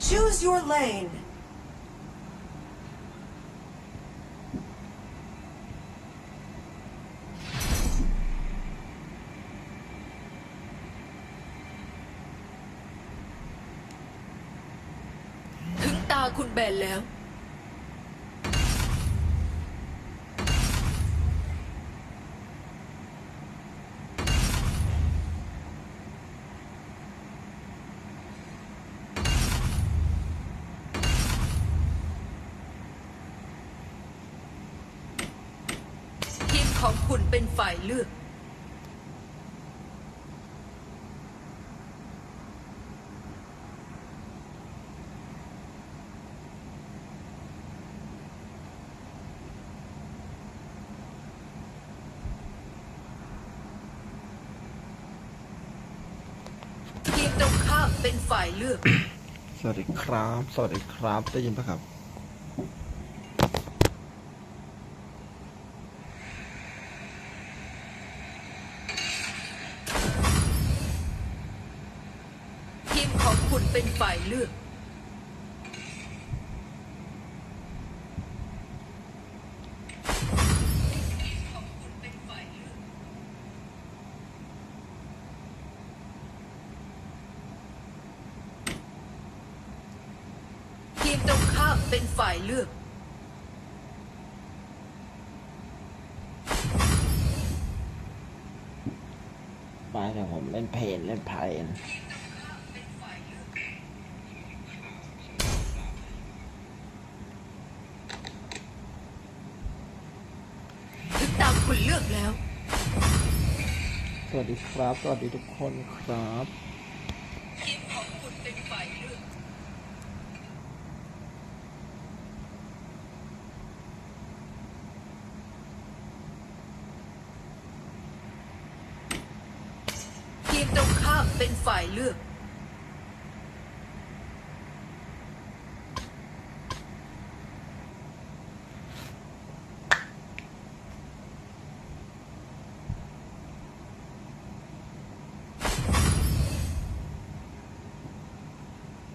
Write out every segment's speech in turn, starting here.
Choose your lane. ถึงตาคุณแบนแล้ว ทีม ของคุณเป็นฝ่ายเลือก ทีมตรงข้ามเป็นฝ่ายเลือก สวัสดีครับ สวัสดีครับ ได้ยินปะครับ ทีมของ คุณเป็นฝ่ายเลือก ทีมตรงข้ามเป็นฝ่ายเลือก ไปเดี๋ยวผมเล่นเพลนเล่นเพลน ถึงตามคุณ เลือกแล้ว สวัสดีครับ สวัสดีทุกคนครับ ทีมของคุณเป็นฝ่ายเลือก ทีมตรงข้ามเป็นฝ่ายเลือก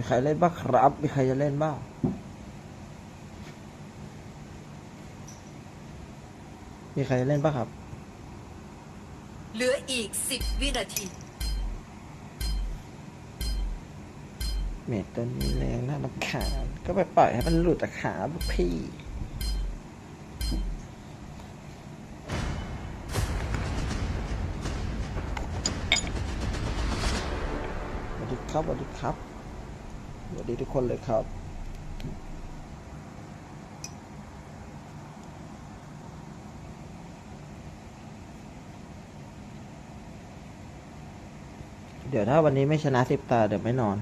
มีใครเล่นบ้างครับ มีใครจะเล่นบ้างมีใครจะเล่นบ้างครับ เหลืออีก10วินาที เมตตัวนี้แรงน่ารำคาญก็ไปปล่อยให้มันหลุดจากขาพวกพี่ สวัสดีครับ สวัสดีครับสวัส ดีทุกคนเลยครับเดี๋ยวถ้าวันนี้ไม่ชนะสิบตา เดี๋ยวไม่นอน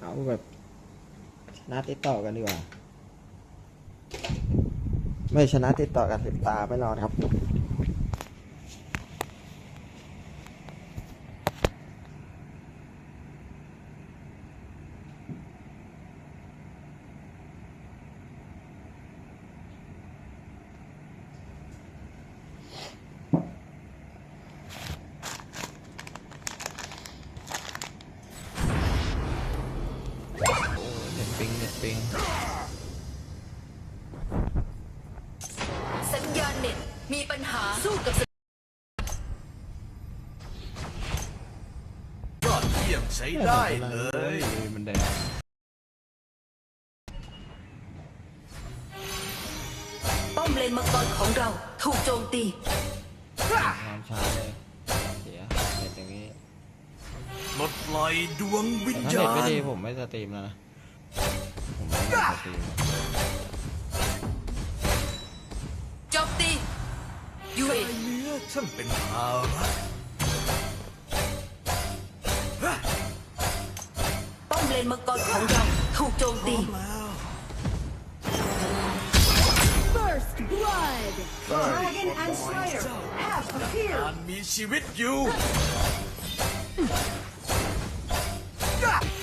เอาแบบชนะติดต่อกันดีกว่า ไม่ชนะติดต่อกันสิบตา ไม่นอนครับ ปัญหาสู้กับสยอดเยี่ยมใช้ได้เลยมันแดงป้อมเลนมังกรของเราถูกโจมตีความช้าเลยเสียเน็ตอย่างนี้ปลดปล่อยดวงวิแต่ญถ้าญาเน็ตไม่ณดีผมไม่สตรีมแล้วนะผมไม่สตรีม ยูเอเนื้อช่างเป็นภาระป้อมเลนมังกรของเราถูกโจมตีแล้ว First blood. Dragon and Slayer have กา appeared. รมีชีวิตอยู่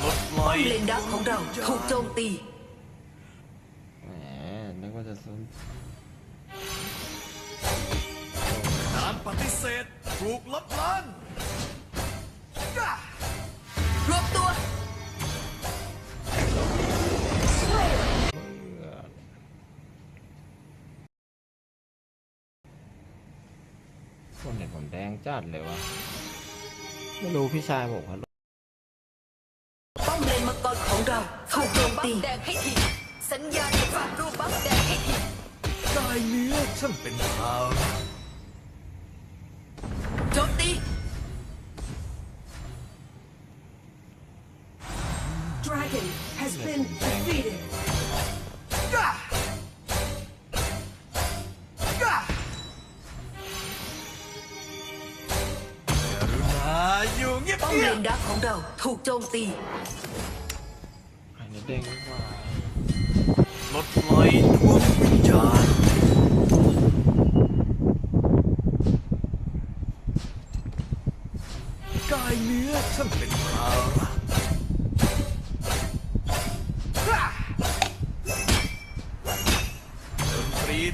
ปลดปล่ป้ออยมเลนดักของเราถูกโจมตีแหมนึกว่าจะซุนการ ปฏิเสธถูกลดล้านย่ารวมตัว คนเห็นผมแดงจัดเลยวะ ไม่รู้พี่ชายผมเขาป้อมเลนมังกรของเราถูกโจมตีแดงให้ที สัญญาณฝากรูปบัฟแดงให้ทีกายเนื้อช่างเป็นภาระโจมตี Dragon has been defeated. ย่าย่าการุณาอยู่เงียบป้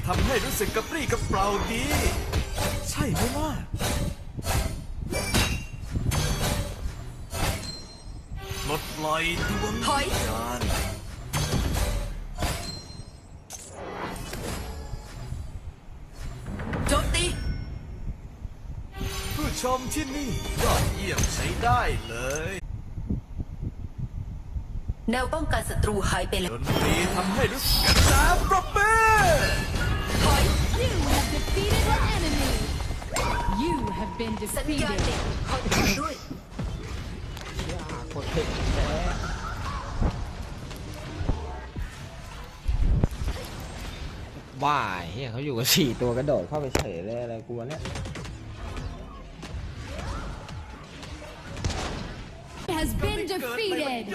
ทำให้รู้สึกกระปรี้กระเปร่าดี ใช่ไหมล่ะลดปล่อยดวงถอย วิญญาณโจมตี ผู้ชมที่นี่ยอดเยี่ยมใช้ได้เลยแนวป้องกันศัตรูหายไปแล้ดนตรีทำให้รู้สึกกระซาปรบมือ been สัญญาณ defeated. เด็กขอโทษด้วยโคตรเท่แท้บ้าเฮียเขาอยู่กับสี่ตัวกระโดดเข้าไปเฉยเลยอะไรกูวะเนี่ย Has been defeated.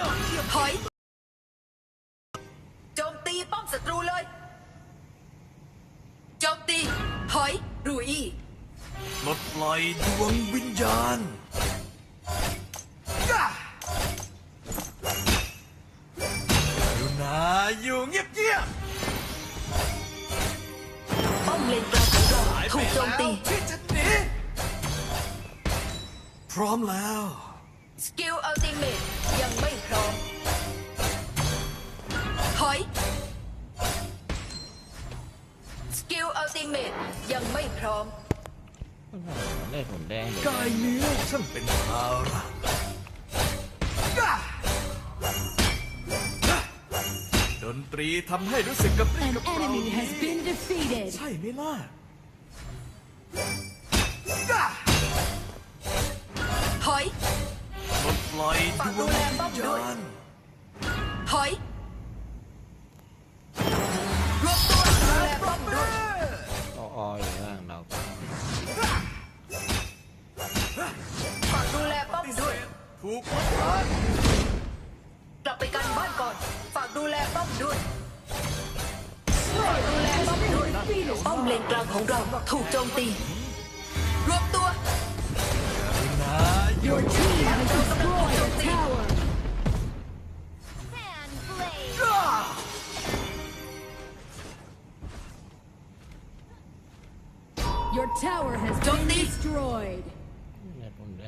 พร้อมแล้ว สกิลอัลติเมทยังไม่พร้อมถอยสกิลอัลติเมทยังไม่พร้อมมันได้ผมแดงเลยกายเนื้อช่างเป็นภาระย่าดนตรีทำให้รู้สึกกระปรี้ An กระเปร่า enemy has been defeated. ใช่ไหมล่ะ ปล่อยดวงวิญญาณถอย รวมตัวดูแลป้อมด้วย ออออยู่ล่างเราก็ฝากดูแลป้อมด้วย ถูกลดล้านกลับไปกันบ้านก่อน ฝากดูแลป้อมด้วย ฝากดูแลป้อมด้วย ป้อมเลนกลางของเราถูกโจมตี รวมตัวนา Your team has destroyed a tower. ย่า Your tower has been Johnny. destroyed. เน็ตผมแด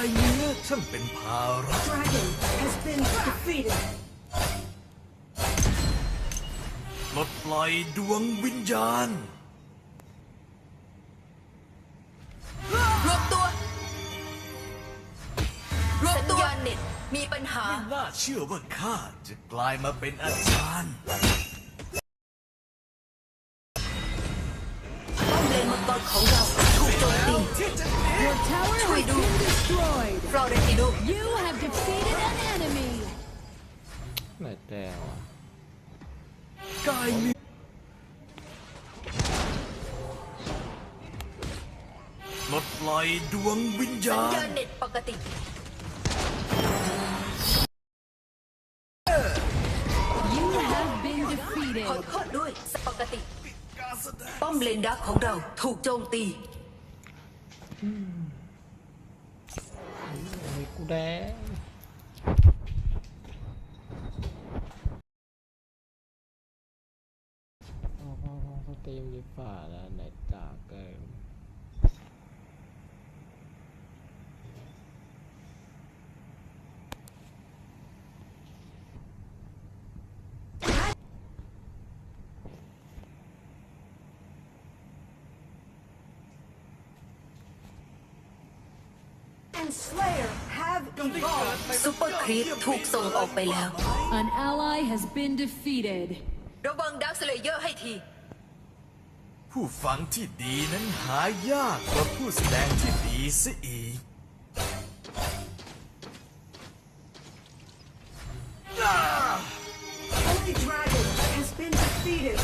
าป้อมกันครับผู้ชมที่นี่ยอดเยี่ยมใช้ได้เลยกายเนื้อช่างเป็นภาระ Dragon has been defeated. ลดปล่อยดวงวิญญาณ รวมตัว รวมตัวสัญญาณเน็ตมีปัญหา ไม่น่าเชื่อว่าข้าจะกลายมาเป็นอาจารย์ ป้อมเลนมังกรของเราถูกโจมตีที่จะหนี Your tower has Chui đu. been destroyed. ฟลอเรนติโน You have defeated an enemy. ไหนแดงวะกายเนื้อลดปล่อยดวงวิญสัญญาญาณณเน็ตปกติ You have been ขอ defeated. โทษด้วยปกติการแสดงป้อมเลนดักของเราถูกโจมตีกู today. Slayer ซูเปอร์ครีปถูกส่งออกไปแล้ว An ally has been defeated. ระวังดักสเลเยอร์ให้ที ผู้ฟังที่ดีนั้นหายากกว่าผู้แสดงที่ดีซะอีก Holy Dragon has been defeated.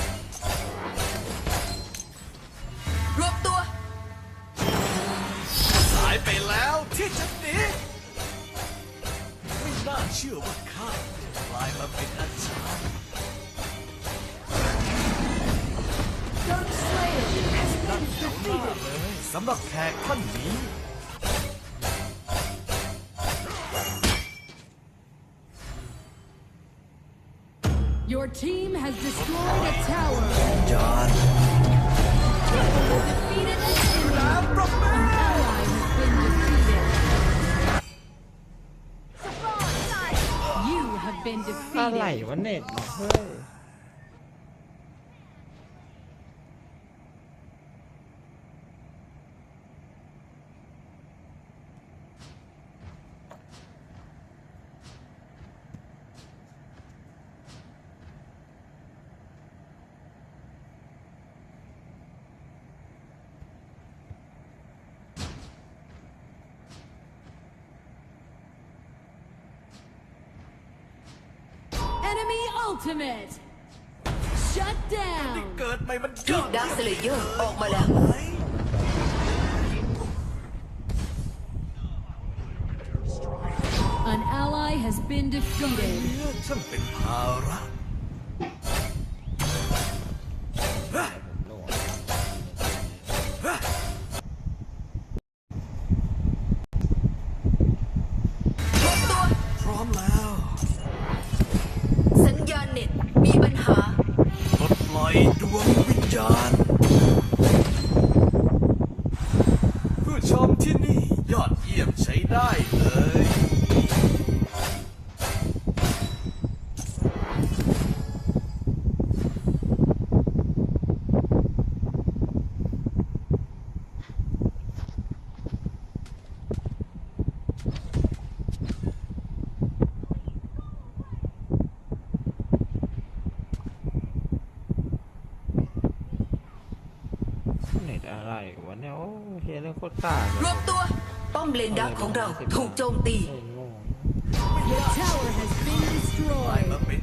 รวบตัว สายไปแล้วที่จะ หนีไม่น่าเชื่อว่าข้ากลายมาเป็นอาจารย์ Dark Slayer has been แถวหน้า defeated. เลยสำหรับแขกท่านนี้ Your team has destroyed a tower. จาน Defeated an enemy. Been defeated. อะไรวะเน็ตเนี่ยเฮ้ย Enemy ultimate. Shut นี่ down. เกิดใหม่มันยรีอบดดักสเลเยอร์ออกมาแล้ว An ally has been defeated. เนื้อช่างเป็นภาระ โคตรกล้ารวบตัว ป้อมเลนดักของเราถูกโจมตีเฮ้ยงง The tower has been กลาย destroyed. มาเป็น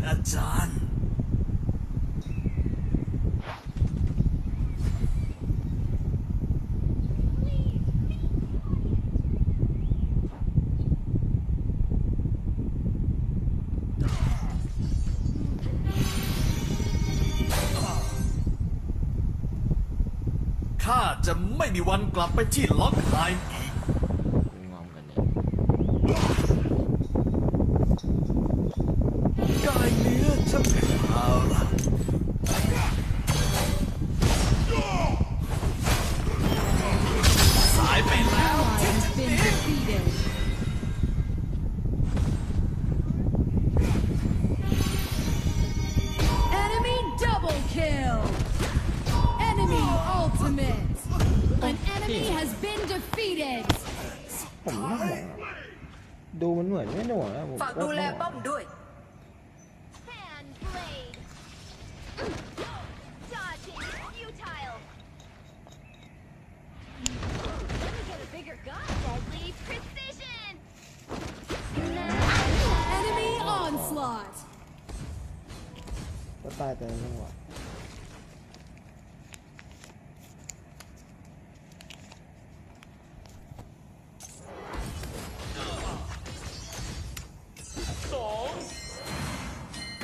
จาจะไม่มีวันกลับไปที่ล็อกไฮ ultimate. An enemy has been defeated. ผมไม่ห่วงอะดูมันเหมือนไม่ห่วงนะผมฝากดูแลป้อมด้วย Hand blade. Dodging is futile. Let me get a bigger gun. Deadly precision. Enemy onslaught. ก็ตายแต่ในจังหวะ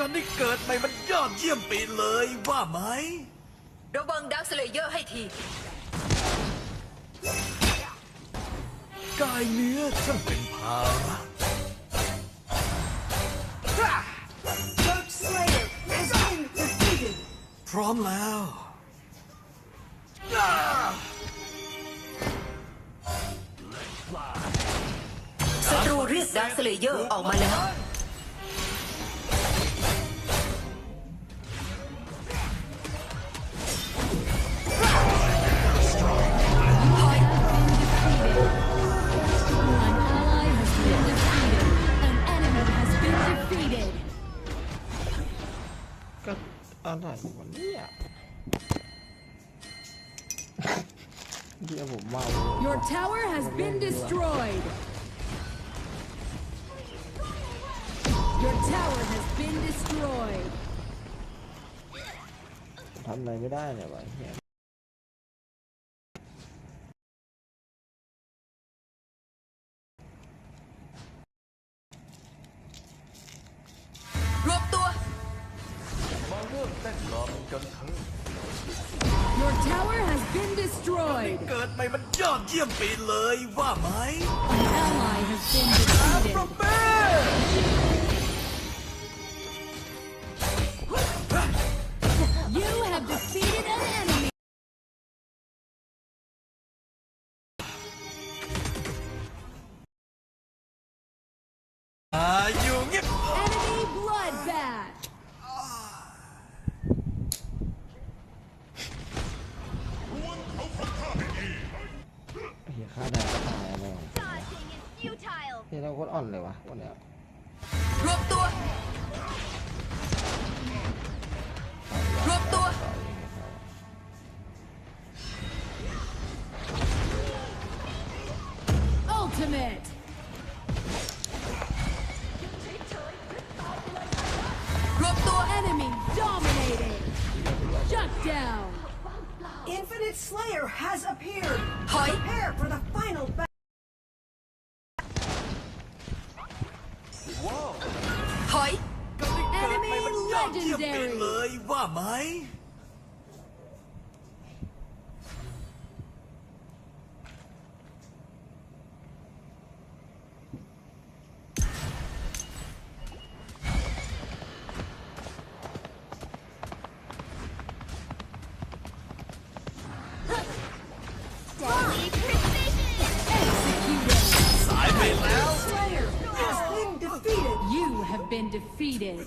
การได้เกิดใหม่มันยอดเยี่ยมไปเลยว่าไหม ระวังดักสเลเยอร์ให้ที กายเนื้อช่างเป็นภาระ Dark Slayer has been defeated. พร้อมแล้ว ศัตรูเรียกดาร์คสเลเยอร์ออกมาแล้ว อะไรวะเนี่ยเดี๋ยวผมเมา Your tower has been destroyed. Your tower has been destroyed. ทำอะไรไม่ได้เลยวะเฮีย เกิดใหม่มันยอดเยี่ยมไปเลยว่าไหม An ally has been defeated. futile. เฮียเราโคตรอ่อนเลยวะวันเนี้ย รวบตัว รวบตัว Ultimate. Enemy dominated. Shut down. Infinite Slayer has appeared. Hi. Prepare for the final battle. เยี่ยมไปเลยว่าไหม Deadly precision. Executed. สายไปแล้ว Slayer has been defeated. You have been defeated.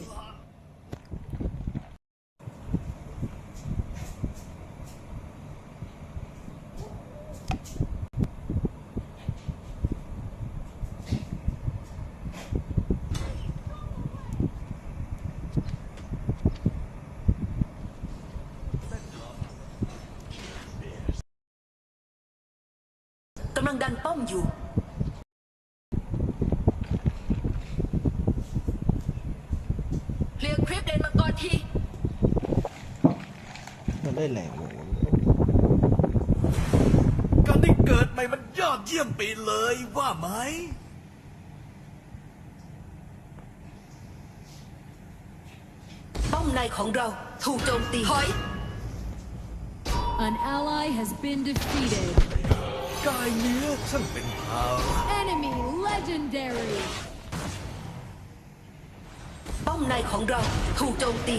กำลังดันป้อมอยู่ เคลียร์คลิปเลนมังกรที มันได้แรงเลยการได้เกิดใหม่มันยอดเยี่ยมไปเลยว่าไหม ป้อมในของเราถูกโจมตีถอย An ally has been defeated. กายเนื้อช่างเป็นภาระ Enemy legendary. ป้อมในของเราถูกโจมตี